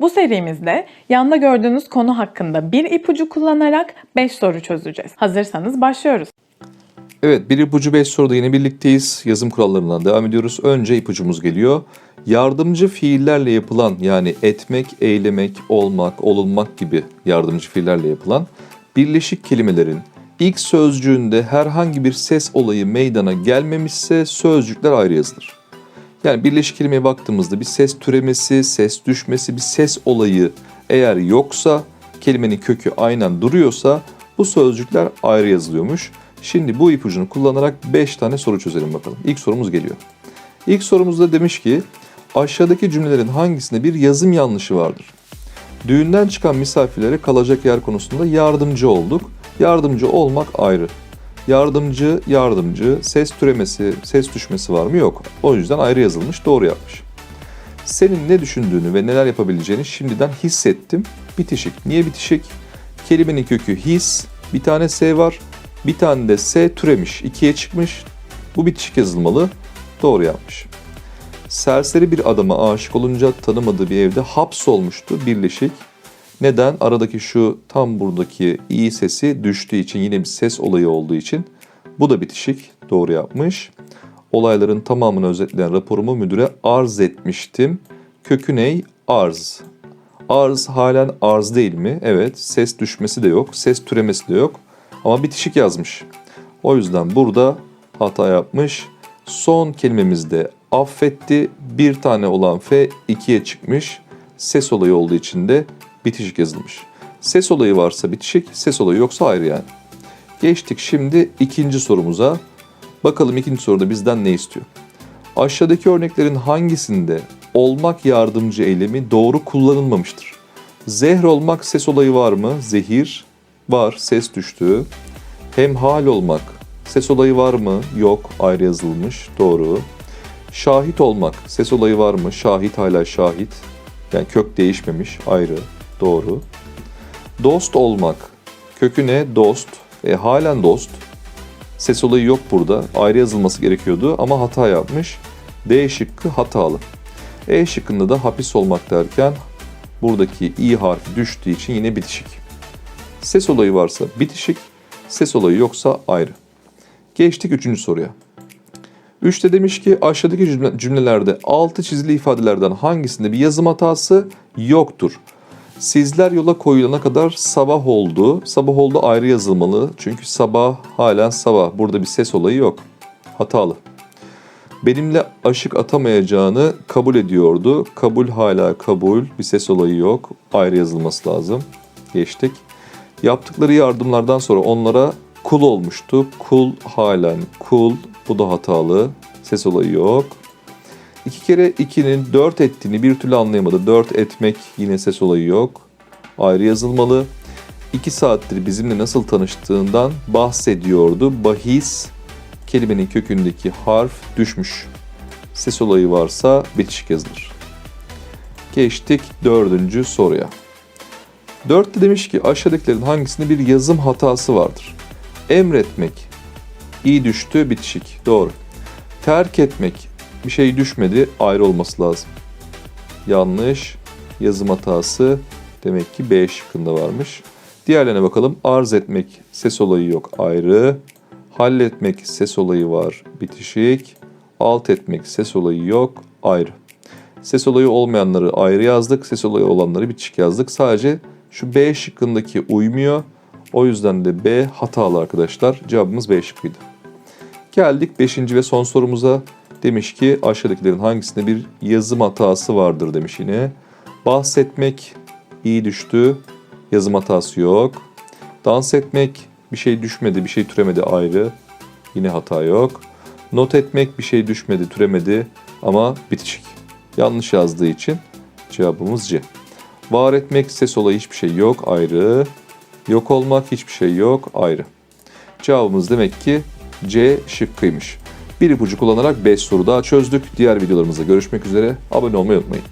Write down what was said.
Bu serimizde yanda gördüğünüz konu hakkında bir ipucu kullanarak 5 soru çözeceğiz. Hazırsanız başlıyoruz. Evet, bir ipucu 5 soruda yine birlikteyiz. Yazım kurallarından devam ediyoruz. Önce ipucumuz geliyor. Yardımcı fiillerle yapılan yani etmek, eylemek, olmak, olunmak gibi yardımcı fiillerle yapılan birleşik kelimelerin ilk sözcüğünde herhangi bir ses olayı meydana gelmemişse sözcükler ayrı yazılır. Yani birleşik kelimeye baktığımızda bir ses türemesi, ses düşmesi, bir ses olayı eğer yoksa, kelimenin kökü aynen duruyorsa bu sözcükler ayrı yazılıyormuş. Şimdi bu ipucunu kullanarak 5 tane soru çözelim bakalım. İlk sorumuz geliyor. İlk sorumuzda demiş ki aşağıdaki cümlelerin hangisinde bir yazım yanlışı vardır? Düğünden çıkan misafirlere kalacak yer konusunda yardımcı olduk. Yardımcı olmak ayrı. Yardımcı, yardımcı, ses türemesi, ses düşmesi var mı? Yok. O yüzden ayrı yazılmış, doğru yapmış. Senin ne düşündüğünü ve neler yapabileceğini şimdiden hissettim. Bitişik. Niye bitişik? Kelimenin kökü his, bir tane S var, bir tane de S türemiş, ikiye çıkmış. Bu bitişik yazılmalı, doğru yapmış. Serseri bir adama aşık olunca tanımadığı bir evde hapsolmuştu, birleşik. Neden? Aradaki şu tam buradaki i sesi düştüğü için yine bir ses olayı olduğu için bu da bitişik. Doğru yapmış. Olayların tamamını özetleyen raporumu müdüre arz etmiştim. Kökü ney? Arz. Arz halen arz değil mi? Evet. Ses düşmesi de yok. Ses türemesi de yok. Ama bitişik yazmış. O yüzden burada hata yapmış. Son kelimemizde affetti. Bir tane olan F ikiye çıkmış. Ses olayı olduğu için de bitişik yazılmış. Ses olayı varsa bitişik, ses olayı yoksa ayrı yani. Geçtik şimdi ikinci sorumuza. Bakalım ikinci soruda bizden ne istiyor? Aşağıdaki örneklerin hangisinde olmak yardımcı eylemi doğru kullanılmamıştır? Zehr olmak ses olayı var mı? Zehir var, ses düştü. Hemhal olmak ses olayı var mı? Yok, ayrı yazılmış. Doğru. Şahit olmak ses olayı var mı? Şahit hala şahit. Yani kök değişmemiş, ayrı. Doğru. Dost olmak. Kökü ne? Dost. E, halen dost. Ses olayı yok burada. Ayrı yazılması gerekiyordu ama hata yapmış. D şıkkı hatalı. E şıkkında da hapis olmak derken buradaki i harfi düştüğü için yine bitişik. Ses olayı varsa bitişik, ses olayı yoksa ayrı. Geçtik üçüncü soruya. Üçte demiş ki aşağıdaki cümle- cümlelerde altı çizili ifadelerden hangisinde bir yazım hatası yoktur? Sizler yola koyulana kadar sabah oldu. Sabah oldu ayrı yazılmalı. Çünkü sabah halen sabah. Burada bir ses olayı yok. Hatalı. Benimle aşık atamayacağını kabul ediyordu. Kabul hala kabul. Bir ses olayı yok. Ayrı yazılması lazım. Geçtik. Yaptıkları yardımlardan sonra onlara kul olmuştu. Kul halen kul. Bu da hatalı. Ses olayı yok. İki kere 2'nin 4 ettiğini bir türlü anlayamadı. 4 etmek yine ses olayı yok. Ayrı yazılmalı. 2 saattir bizimle nasıl tanıştığından bahsediyordu. Bahis kelimenin kökündeki harf düşmüş. Ses olayı varsa bitişik yazılır. Geçtik dördüncü soruya. Dörtte demiş ki aşağıdakilerin hangisinde bir yazım hatası vardır? Emretmek, iyi düştü, bitişik. Doğru. Terk etmek, bir şey düşmedi, ayrı olması lazım. Yanlış, yazım hatası demek ki B şıkkında varmış. Diğerlerine bakalım. Arz etmek, ses olayı yok, ayrı. Halletmek, ses olayı var, bitişik. Alt etmek, ses olayı yok, ayrı. Ses olayı olmayanları ayrı yazdık, ses olayı olanları bitişik yazdık. Sadece şu B şıkkındaki uymuyor. O yüzden de B hatalı arkadaşlar. Cevabımız B şıkkıydı. Geldik 5. ve son sorumuza. Demiş ki aşağıdakilerin hangisinde bir yazım hatası vardır demiş yine. Bahsetmek iyi düştü. Yazım hatası yok. Dans etmek bir şey düşmedi, bir şey türemedi ayrı. Yine hata yok. Not etmek bir şey düşmedi, türemedi ama bitişik. Yanlış yazdığı için cevabımız C. Var etmek ses olayı hiçbir şey yok ayrı. Yok olmak hiçbir şey yok ayrı. Cevabımız demek ki C şıkkıymış. Bir ipucu kullanarak 5 soru daha çözdük. Diğer videolarımızda görüşmek üzere. Abone olmayı unutmayın.